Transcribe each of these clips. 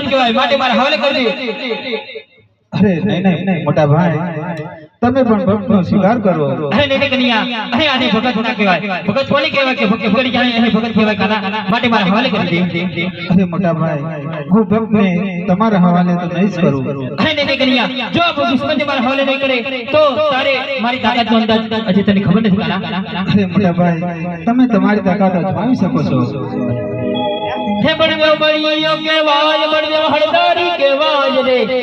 દુશ્મન કહેવાય, માટે મારા હવાલે કરી અરે નહીં નહીં મોટા ભાઈ. તમે પણ ભક્તનો સ્વીકાર કરો. અરે નહીં કન્યા, અરે આને ભગત ના કહેવાય. ભગત કોને કહેવાય કે ભક્ત ભગત જાણે અરે ભગત કહેવાય કાના? માટે મારા હવાલે કરી દે. અરે મોટા ભાઈ હું ભક્તને તમારા હવાલે તો નહીં જ કરું. અરે નહીં કન્યા, જો આ દુશ્મનને મારા હવાલે નહીં કરે તો તારે મારી તાકાતનો અંદાજ હજી તને ખબર નથી કાના? અરે મોટા ભાઈ તમે તમારી તાકાત અજમાવી શકો છો. હે બળદેવ બળિયો કેવાય બળદેવ હળદારી કેવાય રે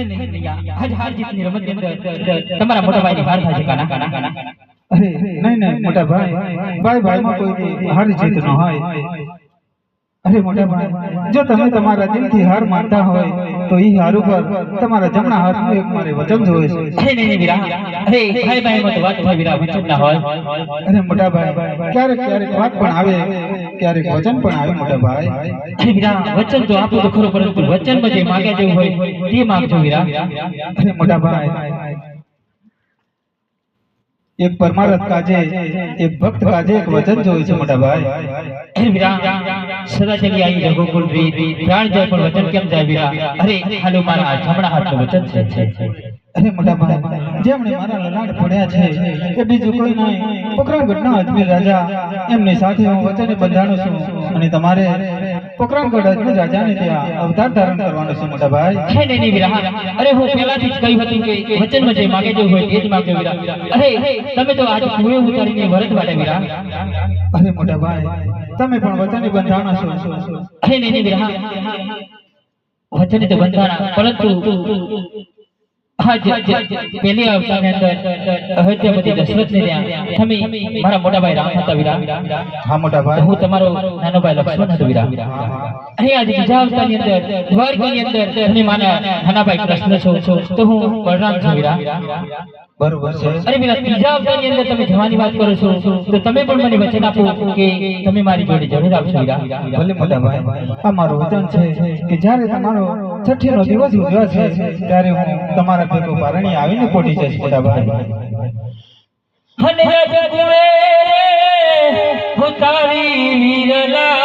આજ હાર જીતની તમારા મોટા ભાઈની હાર થાય છે કાના? કાના કાના અરે નહીં નહીં મોટા ભાઈ ભાઈ ભાઈમાં કોઈ હાર જીત ન હોય. અરે મોટા ભાઈ જો તમે તમારા દિલથી હાર માનતા હોય તો એ હાર ઉપર તમારા જમણા હાથનું એક મારે વચન જોવે છે. અરે નહીં નહીં વીરા અરે ભાઈ ભાઈમાં તો વાત થાય વીરા વચન ના હોય. અરે મોટા ભાઈ ક્યારેક ક્યારેક વાત પણ આવે ક્યારેક વચન પણ આવે મોટા ભાઈ. અરે વીરા વચન તો આપું તો ખરું પરંતુ વચનમાં જે માગે જેવું હોય તે માગજો વિરા અરે મોટા ભાઈ એક પરમારથ કાજે એક ભક્ત કાજે એક વચન જોયું છે મોટા ભાઈ. સદા ચલી આવી રીત પ્રાણ જાય પણ વચન કેમ જાય વીરા? અરે હાલો મારા જમણા હાથનું વચન છે. અરે મોટા ભાઈ જેમણે મારા લલાટ પડ્યા છે એ બીજું કોઈ નહીં. પોખરણગઢના અજમેર રાજા એમની સાથે હું વચને બંધાણું છું. અને તમારે પોખરણગઢ અજમેર રાજાને ત્યાં અવતાર ધારણ કરવાનો છે મોટા ભાઈ. છે ને ની વિરા અરે હું પહેલાથી જ કહ્યું હતું કે વચનમાં જે માગે જો હોય એ જ માગજો વિરા અરે તમે તો આજ કુએ ઉતારીને વરત વાળે વિરા અરે મોટા ભાઈ તમે પણ વચને બંધાણા છો. છે ને ની વિરા વચને તો બંધાણા પરંતુ પહેલી અવતારની અંદર અયોધ્યાપતિ દશરથને ત્યાં તમે મારા મોટા ભાઈ રામ હતા વીરા. હા મોટા ભાઈ. હું તમારો નાનો ભાઈ લક્ષ્મણ હતો વીરા. અહીં આજે બીજા અવતારની અંદર દ્વારકાની અંદર તમે મારા નાના ભાઈ કૃષ્ણ છો. છું. તો હું બળરામ છું વીરા. બરોબર છે. અરે વીરા ત્રીજા અવતારની અંદર તમે જવાની વાત કરો છો તો તમે પણ મને વચન આપો કે તમે મારી જોડે જરૂર આવશો ભલે મોટા ભાઈ. આ મારું વચન છે કે જ્યારે તમારો ત્યારે હું ભેગો પારણી આવીને પોટી જઈશ મોટા ભાઈ. વીરલા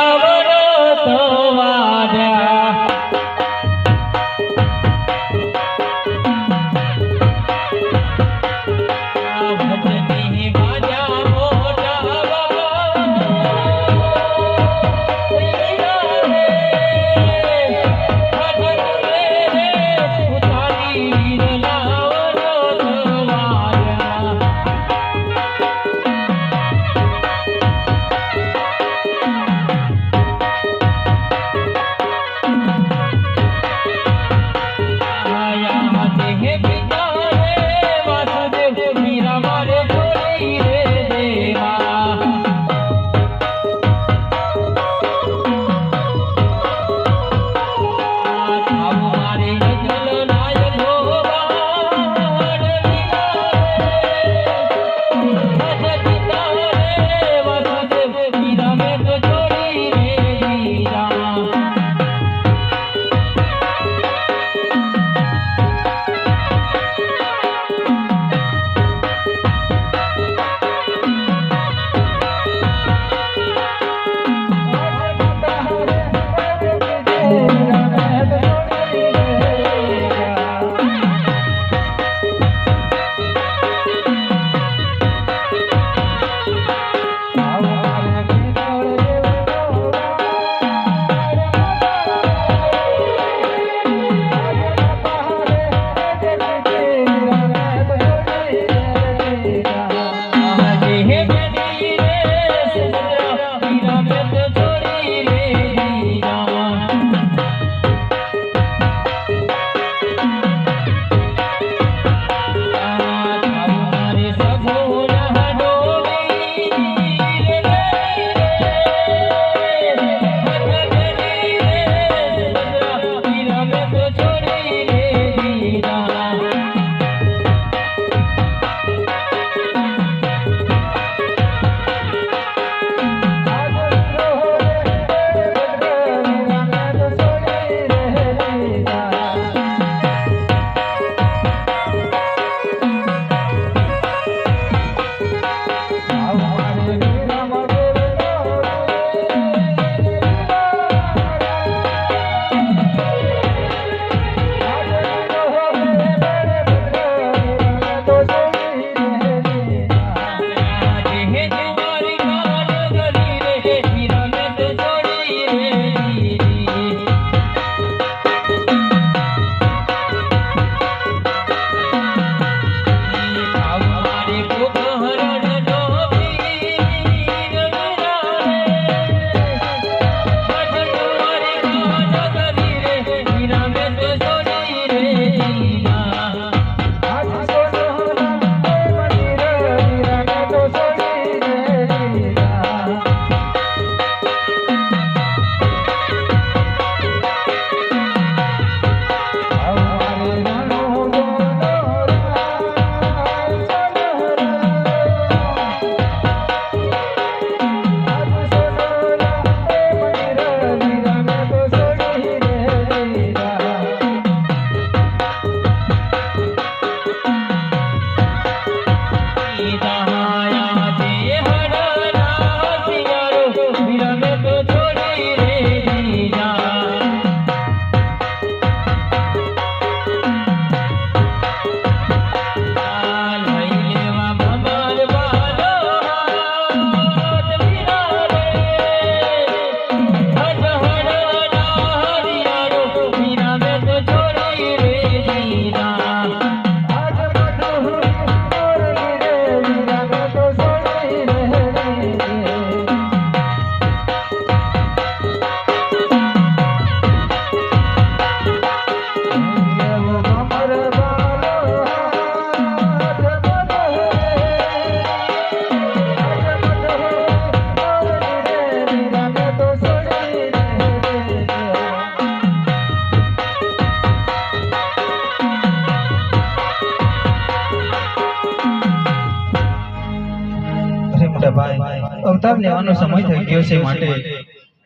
અવતાર લેવાનો સમય થઈ ગયો છે માટે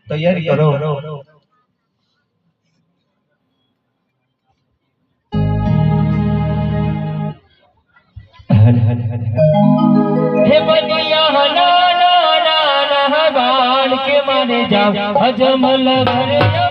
તૈયારી કરો. હજમલ ભરે